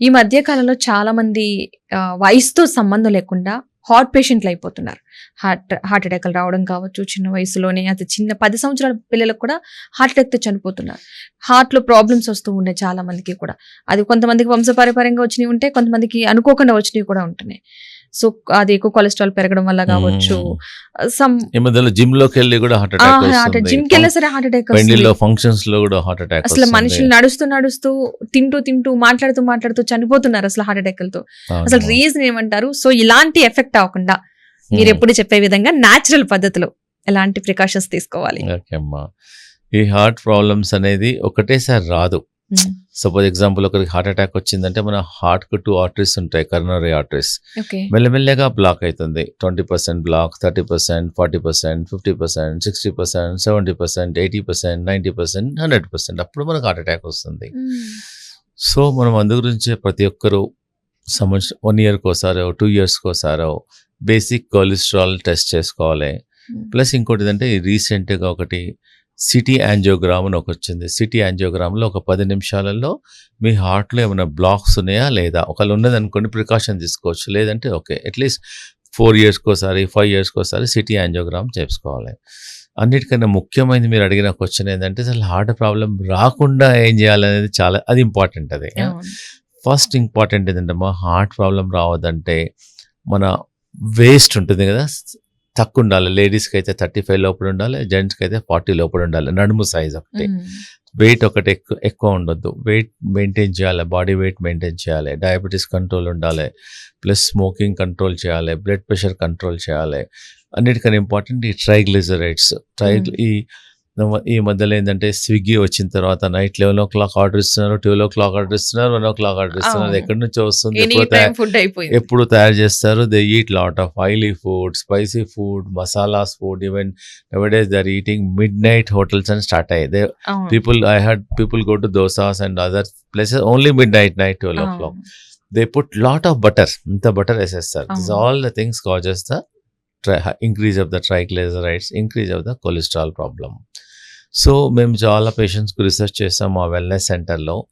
ఈ మధ్య కాలంలో చాలా మంది ఆ, వయసుతో సంబంధం లేకుండా హార్ట్ పేషెంట్లు అయిపోతున్నారు. హార్ట్ హార్ట్ అటాక్లు రావడం కావచ్చు చిన్న వయసులోనే అది చిన్న పది సంవత్సరాల పిల్లలకు కూడా హార్ట్ అటాక్తో చనిపోతున్నారు. హార్ట్లో ప్రాబ్లమ్స్ వస్తూ ఉన్నాయి చాలా మందికి కూడా. అది కొంతమందికి వంశపారపర్యంగా వచ్చినవి ఉంటే కొంతమందికి అనుకోకుండా వచ్చినవి కూడా ఉంటున్నాయి. సో అది ఎక్కువ కొలెస్ట్రాల్ పెరగడం వల్ల కావచ్చు. సమ్ జిమ్లోకి వెళ్ళి కూడా హార్ట్ అటాక్ జిమ్కి సరే హార్ట్ అటాక్ పెళ్ళిలో ఫంక్షన్స్లో కూడా హార్ట్ అటాక్ అసలు మనుషులు నడుస్తూ నడుస్తూ తింటూ తింటూ మాట్లాడుతూ మాట్లాడుతూ చనిపోతున్నారు అసలు హార్ట్ అటాక్లతో అసలు రీజన్ ఏమంటారు? సో ఇలాంటి ఎఫెక్ట్ అవ్వకుండా మీరు ఎప్పుడు చెప్పే విధంగా నాచురల్ పద్ధతిలో ఎలాంటి ప్రికాషన్స్ తీసుకోవాలి? ఈ హార్ట్ ప్రాబ్లమ్స్ అనేది ఒకటేసారి రాదు. సపోజ్ ఎగ్జాంపుల్ ఒకరికి హార్ట్ అటాక్ వచ్చిందంటే మన హార్ట్కు టూ ఆర్టరీస్ ఉంటాయి కర్నరీ ఆర్టరీస్ మెల్లమెల్లగా బ్లాక్ అవుతుంది twenty percent block thirty percent forty percent fifty percent sixty percent seventy percent eighty percent ninety percent hundred percent అప్పుడు మనకు హార్ట్ అటాక్ వస్తుంది. సో మనం అందు గురించి ప్రతి ఒక్కరూ సంవత్సరం వన్ ఇయర్కి ఒకసారో టూ ఇయర్స్కి ఒకసారో బేసిక్ కొలెస్ట్రాల్ టెస్ట్ చేసుకోవాలి. ప్లస్ ఇంకోటి ఏంటంటే రీసెంట్గా ఒకటి సిటీ యాంజియోగ్రామ్ అని ఒకటి వచ్చింది. సిటీ యాంజియోగ్రామ్లో ఒక పది నిమిషాలలో మీ హార్ట్లో ఏమైనా బ్లాక్స్ ఉన్నాయా? లేదా ఒకవేళ ఉన్నదనుకోండి ప్రికాషన్ తీసుకోవచ్చు. లేదంటే ఓకే అట్లీస్ట్ ఫోర్ ఇయర్స్కి ఒకసారి ఫైవ్ ఇయర్స్కి ఒకసారి సిటీ యాంజియోగ్రామ్ చేసుకోవాలి అన్నిటికన్నా ముఖ్యమైనది మీరు అడిగిన క్వశ్చన్ ఏంటంటే అసలు హార్ట్ ప్రాబ్లం రాకుండా ఏం చేయాలనేది చాలా అది ఇంపార్టెంట్ అది. ఫస్ట్ ఇంపార్టెంట్ ఏంటంటే మా హార్ట్ ప్రాబ్లం రావద్దంటే మన వేస్ట్ ఉంటుంది కదా? తక్కువ ఉండాలి లేడీస్కి అయితే థర్టీ ఫైవ్ లోపల ఉండాలి జెంట్స్కి అయితే ఫార్టీ లోపల ఉండాలి నడుము సైజ్ ఒకటి. వెయిట్ ఒకటి ఎక్కువ ఎక్కువ ఉండొద్దు. వెయిట్ మెయింటైన్ చేయాలి బాడీ వెయిట్ మెయింటైన్ చేయాలి డయాబెటీస్ కంట్రోల్ ఉండాలి ప్లస్ స్మోకింగ్ కంట్రోల్ చేయాలి బ్లడ్ ప్రెషర్ కంట్రోల్ చేయాలి. అన్నిటికన్నా ఇంపార్టెంట్ ఈ ట్రైగ్లిజరైడ్స్ ట్రై ఈ ఈ మధ్యలో ఏంటంటే స్విగ్గీ వచ్చిన తర్వాత night eleven o'clock order ఇస్తున్నారు ట్వెల్వ్ ఓ క్లాక్ ఆర్డర్ ఇస్తున్నారు వన్ ఓ క్లాక్ ఆర్డర్ ఇస్తున్నారు. ఎక్కడి నుంచో వస్తుంది ఎప్పుడు తయారు చేస్తారు they eat lot of oily food spicy food masalas food even nowadays they're eating midnight hotels అని స్టార్ట్ అయ్యాయి they. People I heard people go to dosas and other places only midnight night twelve o'clock. They put lot of butter ఇంత butter వేసేస్తారు this. All the things causes the increase of the triglycerides increase of the cholesterol problem so మేము చాలా పేషెంట్స్కి research చేసాం మా వెల్నెస్ సెంటర్లో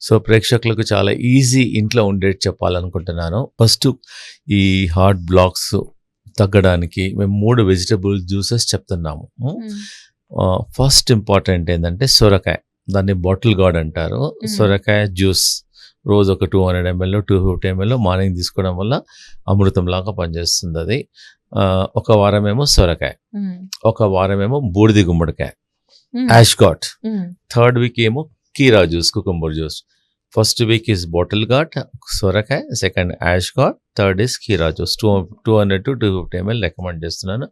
so ప్రేక్షకులకు చాలా ఈజీ ఇంట్లో ఉండేది చెప్పాలనుకుంటున్నాను. ఫస్ట్ ఈ హార్ట్ బ్లాక్స్ తగ్గడానికి మేము మూడు వెజిటబుల్ జ్యూసెస్ చెప్తున్నాము. ఫస్ట్ ఇంపార్టెంట్ ఏంటంటే సొరకాయ. దాన్ని బాటిల్ గార్డ్ అంటారు. Mm. సొరకాయ జ్యూస్ రోజు ఒక two hundred ML two fifty ML morning తీసుకోవడం వల్ల అమృతం లాగా పనిచేస్తుంది అది. ఒక వారమేమో సొరకాయ. ఒక వారమేమో బూడిది గుమ్మడికాయ. మ్మ్. యాష్ గాట్ మ్మ్. థర్డ్ వీక్ ఏమో కీరా juice cucumber juice first week is bottle gourd సొరకాయ. Second ash gourd third is కీరా juice two two hundred to two fifty ML recommend చేస్తున్నాను.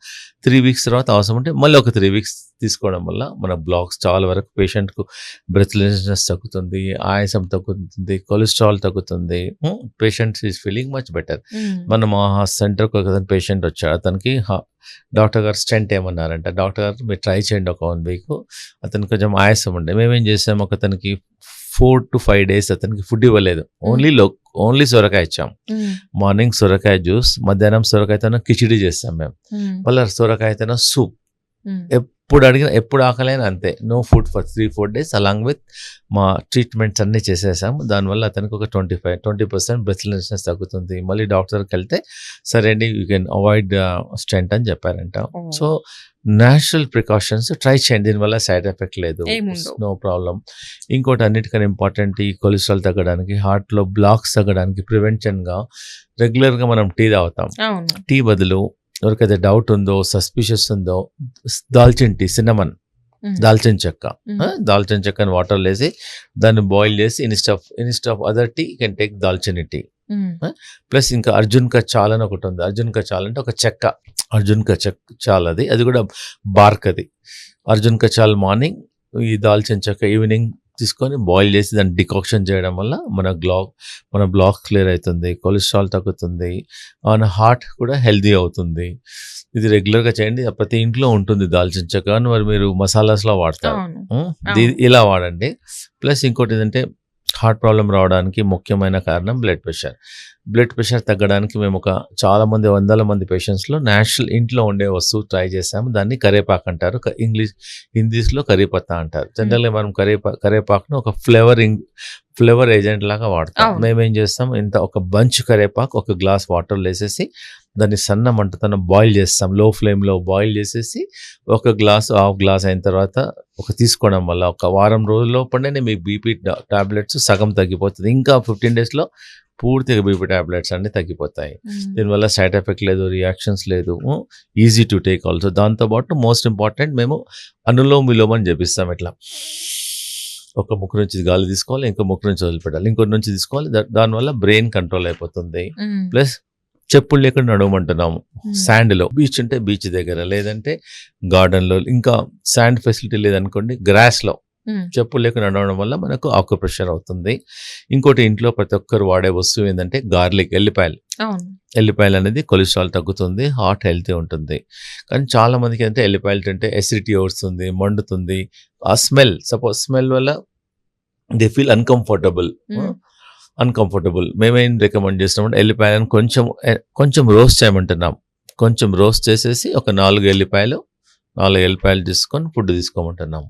త్రీ వీక్స్ తర్వాత అవసరం ఉంటే మళ్ళీ ఒక త్రీ వీక్స్ తీసుకోవడం వల్ల మన బ్లాక్స్ చాలా వరకు పేషెంట్కు బ్రెత్లెస్నెస్ తగ్గుతుంది ఆయాసం తగ్గుతుంది కొలెస్ట్రాల్ తగ్గుతుంది. Patient is feeling much better. మన మా సెంటర్కి ఒక పేషెంట్ వచ్చాడు. అతనికి డాక్టర్ గారు స్టెంట్ ఏమన్నారంట? డాక్టర్ గారు మీరు ట్రై చేయండి ఒక వన్ వీక్ అతనికి కొంచెం ఆయాసం ఉండే. మేమేం చేసాము ఒక అతనికి ఫోర్ టు ఫైవ్ డేస్ అతనికి ఫుడ్ ఇవ్వలేదు ఓన్లీ లో ఓన్లీ సొరకాయ ఇచ్చాం. మార్నింగ్ సొరకాయ జ్యూస్ మధ్యాహ్నం సొరకాయతోనే కిచిడి చేస్తాం మేము. మళ్ళీ సొరకాయతోనే సూప్. ఎప్పుడు అడిగిన ఎప్పుడు ఆకలైనా అంతే. No food for three four days along with మా ట్రీట్మెంట్స్ అన్నీ చేసేసాము. దానివల్ల అతనికి ఒక twenty five twenty percent breathlessness తగ్గుతుంది. మళ్ళీ డాక్టర్కి వెళ్తే సరే అండి యూ కెన్ అవాయిడ్ స్టెంట్ అని చెప్పారంట. సో న్యాచురల్ ప్రికాషన్స్ ట్రై చేయండి. దీనివల్ల సైడ్ ఎఫెక్ట్ లేదు. నో ప్రాబ్లం ఇంకోటి అన్నిటికన్నా ఇంపార్టెంట్ ఈ కొలెస్ట్రాల్ తగ్గడానికి హార్ట్లో బ్లాక్స్ తగ్గడానికి ప్రివెన్షన్గా రెగ్యులర్గా మనం టీ తాగుతాం. టీ బదులు ఎవరికైతే డౌట్ ఉందో సస్పిషియస్ ఉందో దాల్చిన టీ సిన్నమన్. దాల్చిన చెక్క దాల్చిన చెక్కని వాటర్ వేసి దాన్ని బాయిల్ చేసి instead of instead of other tea can take దాల్చిన టీ. ప్లస్ ఇంకా అర్జున్ కా చాల్ అని ఒకటి ఉంది. అర్జున్ కా చాల్ అంటే ఒక చెక్క. అర్జున్ కా చెక్ చాల్ అది. అది కూడా బార్క్ అది. అర్జున్ కా చాల్ మార్నింగ్ ఈ దాల్చిన చెక్క ఈవినింగ్ తీసుకొని బాయిల్ చేసి దాన్ని డికాక్షన్ చేయడం వల్ల మన బ్లాక్ మన బ్లాక్ క్లియర్ అవుతుంది కొలెస్ట్రాల్ తగ్గుతుంది మన హార్ట్ కూడా హెల్దీ అవుతుంది. ఇది రెగ్యులర్గా చేయండి ప్రతి ఇంట్లో ఉంటుంది దాల్చిన చెక్క. మరి మీరు మసాలాస్లో వాడతారు. ఇలా వాడండి. ప్లస్ ఇంకోటి ఏంటంటే హార్ట్ ప్రాబ్లం రావడానికి ముఖ్యమైన కారణం బ్లడ్ ప్రెషర్. బ్లడ్ ప్రెషర్ తగ్గడానికి మేము ఒక చాలా మంది వందల మంది పేషెంట్స్లో నేషనల్ ఇంట్లో ఉండే వస్తువు ట్రై చేసాము దాన్ని కరేపాకు అంటారు. ఇంగ్లీష్ హిందీస్లో కరీపత్తా అంటారు. జనరల్గా మనం కరేపా కరేపాకును ఒక ఫ్లేవరింగ్ ఫ్లేవర్ ఏజెంట్ లాగా వాడతాం. మేమేం చేస్తాం? ఇంత ఒక బంచ్ కరేపాకు ఒక గ్లాస్ వాటర్ వేసేసి దాన్ని సన్న మంటతోనే బాయిల్ చేస్తాం. లో ఫ్లేమ్లో బాయిల్ చేసేసి ఒక గ్లాస్ హాఫ్ గ్లాస్ అయిన తర్వాత ఒక తీసుకోవడం వల్ల ఒక వారం రోజుల లోపలనే మీకు బీపీ టాబ్లెట్స్ సగం తగ్గిపోతుంది. ఇంకా ఫిఫ్టీన్ డేస్లో పూర్తిగా బీపీ టాబ్లెట్స్ అన్ని తగ్గిపోతాయి. దీనివల్ల సైడ్ ఎఫెక్ట్ లేదు రియాక్షన్స్ లేదు ఈజీ టు టేక్ ఆల్సో దాంతోపాటు మోస్ట్ ఇంపార్టెంట్ మేము అనులోమ్ విలోమ్ అని చెప్పిస్తాం ఇట్లా. ఒక ముక్కు నుంచి గాలి తీసుకోవాలి ఇంకో ముక్కు నుంచి వదిలిపెట్టాలి. ఇంకో నుంచి తీసుకోవాలి దానివల్ల బ్రెయిన్ కంట్రోల్ అయిపోతుంది. ప్లస్ చెప్పులు లేకుండా నడవమంటున్నాము. శాండ్లో బీచ్ ఉంటే బీచ్ దగ్గర లేదంటే గార్డెన్లో ఇంకా శాండ్ ఫెసిలిటీ లేదనుకోండి గ్రాస్లో చెప్పులు లేకుండా నడవడం వల్ల మనకు ఆకు ప్రెషర్ అవుతుంది. ఇంకోటి ఇంట్లో ప్రతి ఒక్కరు వాడే వస్తువు ఏంటంటే గార్లిక్ ఎల్లిపాయలు. ఎల్లిపాయలు అనేది కొలెస్ట్రాల్ తగ్గుతుంది హార్ట్ హెల్తీ ఉంటుంది. కానీ చాలా మందికి అంటే ఎల్లిపాయలు తింటే ఎసిడిటీ వస్తుంది మండుతుంది. ఆ స్మెల్ సపోజ్ స్మెల్ వల్ల దే ఫీల్ అన్కంఫర్టబుల్. అన్కంఫర్టబుల్ మేమేం రికమెండ్ చేస్తున్నాం ఎల్లిపాయలను కొంచెం కొంచెం రోస్ట్ చేయమంటున్నాం. కొంచెం రోస్ట్ చేసేసి ఒక నాలుగు ఎల్లిపాయలు నాలుగు ఎల్లిపాయలు తీసుకొని ఫుడ్ తీసుకోమంటున్నాం.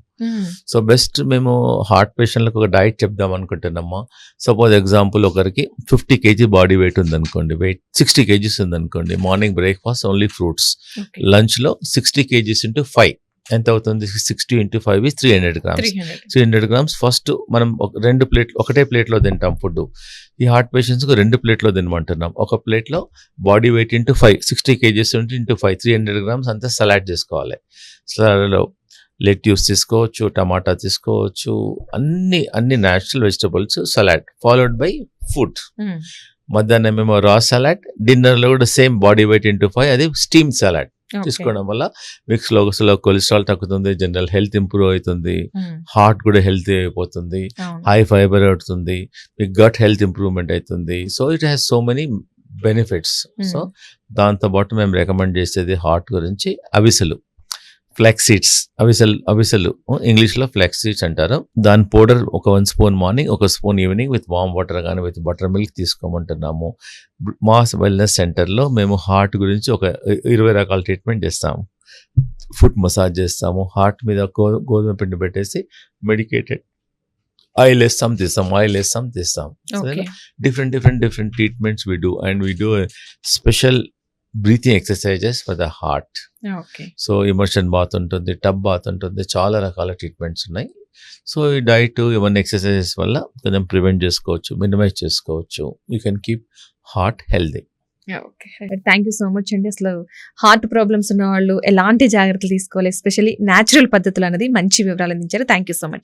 సో బెస్ట్ మేము హార్ట్ పేషెంట్లకు ఒక డైట్ చెప్దాం అనుకుంటున్నామా? సపోజ్ ఎగ్జాంపుల్ ఒకరికి ఫిఫ్టీ కేజీ బాడీ వెయిట్ ఉందనుకోండి వెయిట్ సిక్స్టీ కేజీస్ ఉందనుకోండి మార్నింగ్ బ్రేక్ఫాస్ట్ ఓన్లీ ఫ్రూట్స్ లంచ్లో సిక్స్టీ కేజీస్ ఇంటూ ఫైవ్ ఎంత అవుతుంది sixty into five three hundred grams three hundred grams first మనం ఒక రెండు ప్లేట్ ఒకటే ప్లేట్లో తింటాం ఫుడ్ ఈ హార్ట్ పేషెంట్స్కి రెండు ప్లేట్లో తినమంటున్నాం. ఒక ప్లేట్లో body weight into five sixty KGs ఉంటే into five three hundred grams అంతా సలాడ్ చేసుకోవాలి. సలాడ్లో లెట్యూస్ తీసుకోవచ్చు టమాటా తీసుకోవచ్చు అన్ని అన్ని natural vegetables salad followed by food మధ్యాహ్నం మేము రా సలాడ్ డిన్నర్లో కూడా same body weight into five అది స్టీమ్ సలాడ్ తీసుకోవడం వల్ల మీకు స్లో స్లో కొలెస్ట్రాల్ తగ్గుతుంది జనరల్ హెల్త్ ఇంప్రూవ్ అవుతుంది హార్ట్ కూడా హెల్తీ అయిపోతుంది హై ఫైబర్ అవుతుంది మీకు గట్ హెల్త్ ఇంప్రూవ్మెంట్ అవుతుంది. So it has so many benefits. So దాంతోపాటు మేము రికమెండ్ చేసేది హార్ట్ గురించి అవిసెలు. ఫ్లాక్స్ సీడ్స్ అవిసెల్ అవిసెలు ఇంగ్లీష్లో ఫ్లాక్స్ సీడ్స్ అంటారు. దాని పౌడర్ ఒక వన్ స్పూన్ మార్నింగ్ ఒక spoon evening with warm water కానీ విత్ బటర్ మిల్క్ తీసుకోమంటున్నాము. మా వెల్నెస్ సెంటర్లో మేము హార్ట్ గురించి ఒక ఇరవై రకాల ట్రీట్మెంట్ చేస్తాము ఫుట్ మసాజ్ చేస్తాము. హార్ట్ మీద గోధుమ పిండి పెట్టేసి మెడికేటెడ్ ఆయిల్ వేస్తాం తీస్తాం ఆయిల్ వేస్తాం తీస్తాం. Okay. different different different treatments we do. and we do exercises for the heart. Okay so immersion bath ఉంటుంది టబ్ బాత్ ఉంటుంది చాలా రకాల ట్రీట్మెంట్స్ ఉన్నాయి సో ఈ డైట్ ఇవన్నీ ఎక్సర్సైజెస్ వల్ల కొంచెం ప్రివెంట్ చేసుకోవచ్చు మినిమైజ్ చేసుకోవచ్చు. You can keep heart healthy thank you so much అండి. అసలు హార్ట్ ప్రాబ్లమ్స్ ఉన్న వాళ్ళు ఎలాంటి జాగ్రత్తలు తీసుకోవాలి ఎస్పెషల్లీ న్యాచురల్ పద్ధతులు అనేది మంచి వివరాలు అందించారు. Thank you so much